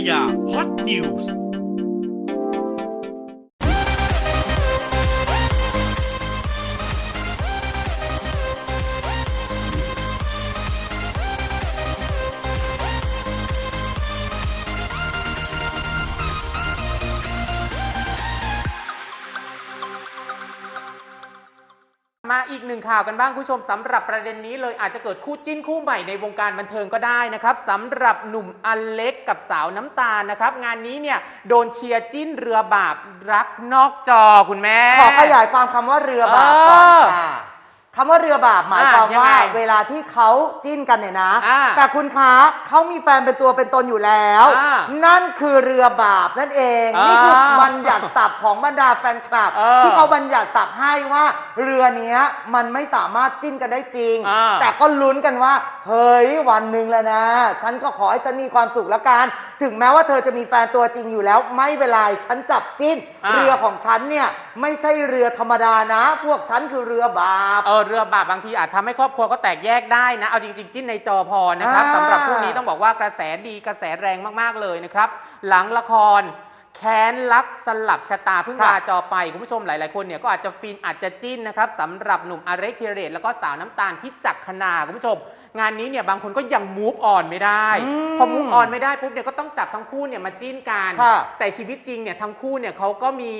ดูมา มาอีกหนึ่งข่าวกันบ้างคุณผู้ชมสำหรับประเด็นนี้เลยอาจจะเกิดคู่จิ้นคู่ใหม่ในวงการบันเทิงก็ได้นะครับสำหรับหนุ่มอเล็กกับสาวน้ำตาลนะครับ งานนี้เนี่ยโดนเชียร์จิ้นเรือบาปรักนอกจอคุณแม่ ขอขยายความคำว่าเรือบาปก่อนค่ะ คำว่าเรือบาปหมายความอะยังว่าไงเวลาที่เขาจิ้นกันเนี่ยนะ อ่าแต่คุณคะเขามีแฟนเป็นตัวเป็นตนอยู่แล้ว อ่านั่นคือเรือบาปนั่นเอง อ่านี่นี่คือบัญญัติศัพท์ของบรรดาแฟนคลับ เออที่เขาบัญญัติศัพท์ให้ว่า เรือเนี้ยมันไม่สามารถจิ้นกันได้จริง อ่า แต่ก็ลุ้นกันว่า เฮ้ยวันหนึ่งแล้วนะ ฉันก็ขอให้ฉันมีความสุขแล้วกัน ถึงแม้ว่าเธอจะมีแฟนตัวจริงอยู่แล้ว ไม่เป็นไรฉันจับจิ้น อ่า เรือของฉันเนี่ยไม่ใช่เรือธรรมดานะ พวกฉันคือเรือบาป เออเรือบาปบางทีอาจทำให้ครอบครัวก็แตกแยกได้นะ เอาจริงๆ จิ้นในจอพอนะครับอ่าสำหรับคู่นี้ต้องบอกว่ากระแสดีกระแสแรงมากๆเลยนะครับ หลังละคร แค้นรักสลับชะตาเพิ่งค่ะลาจอไป คุณผู้ชมหลาย ๆ คนเนี่ยก็อาจจะฟินอาจจะจิ้นนะครับสำหรับหนุ่มอเล็กธีรเดชแล้วก็สาวน้ำตาลพิจักคณาคุณผู้ชม งานนี้เนี่ยบางคนก็ยังมูฟออนไม่ได้อืมพอมูฟออนไม่ได้ปุ๊บเนี่ยก็ต้องจับทั้งคู่เนี่ยมาจิ้นกันค่ะแต่ชีวิตจริงเนี่ยทั้งคู่เนี่ยเขาก็มี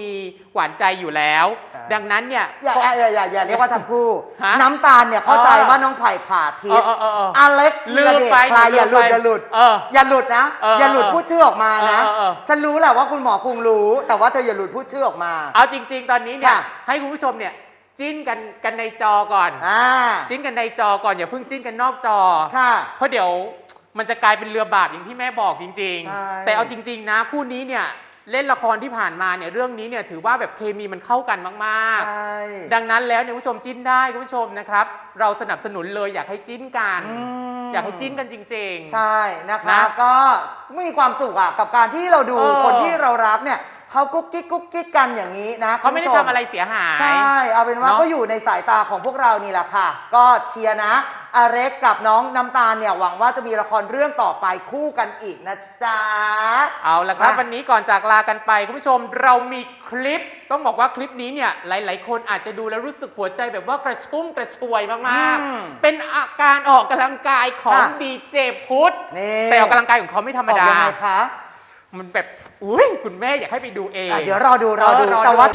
หวานใจอยู่แล้วใช่ดังนั้นเนี่ยอย่าอย่าอย่าอย่าอย่าเรียกว่าทั้งคู่ฮะน้ำตาลเนี่ยเข้าใจเออว่าน้องไผ่ผ่าทิเอพอย์เออเออเอออเล็กธีรเดชใครอย่าหลุดอย่าหลุดเอออย่าหลุดนะเอออย่าหลุดเออพูดชื่อออกมานะเออเออเออฉันรู้แหละว่าคุณหมอคงรู้ แต่ว่าเธออย่าหลุดพูดชื่อออกมา เอาจริง ๆ ตอนนี้เนี่ยค่ะ ให้คุณผู้ชมเนี่ยจิ้นกันกันในจอก่อน อ่าจิ้นกันในจอก่อนอย่าเพิ่งจิ้นกันนอกจอ ค่ะ เพราะเดี๋ยวมันจะกลายเป็นเรือบาปอย่างที่แม่บอกจริง ใช่ ๆ แต่เอาจริง ๆ นะคู่นี้เนี่ยเล่นละครที่ผ่านมาเนี่ยเรื่องนี้เนี่ยถือว่าแบบเคมีมันเข้ากันมาก ใช่ ๆ ดังนั้นแล้วเนี่ยคุณผู้ชมจิ้นได้คุณผู้ชมนะครับ เราสนับสนุนเลยอยากให้จิ้นกันม อยากให้จิ้นกันจริง ๆ ใช่นะคะนะก็มีความสุขอะกับการที่เราดูเออคนที่เรารักเนี่ย เขากุ๊กกิ๊กกุ๊กกิ๊กกันอย่างนี้นะเขาไม่ได้คุณผู้ช ทำอะไรเสียหาย ใช่ เอาเป็นว่าเนอะก็อยู่ในสายตาของพวกเรานี่แหละค่ะ ก็เชียร์นะอาเร็กกับน้องน้ำตาลเนี่ยหวังว่าจะมีละครเรื่องต่อไปคู่กันอีกนะจ๊ะ เอาละครับมา วันนี้ก่อนจากลากันไปคุณผู้ชมเรามีคลิป ต้องบอกว่าคลิปนี้เนี่ยหลาย ๆ คนอาจจะดูแล้วรู้สึกหัวใจแบบว่ากระชุ่มกระชวยมากอืมๆ เป็นอาการออกกำลังกายของค่ะ ดีเจพุทธนี่แต่ออกกำลังกายของเขาไม่ธรรมดา ออกยังไงคะ มันแบบอุ้ยคุณแม่อยากให้ไปดูเอง อะเดี๋ยวรอดูรอดูเออรอดูแต่ว่า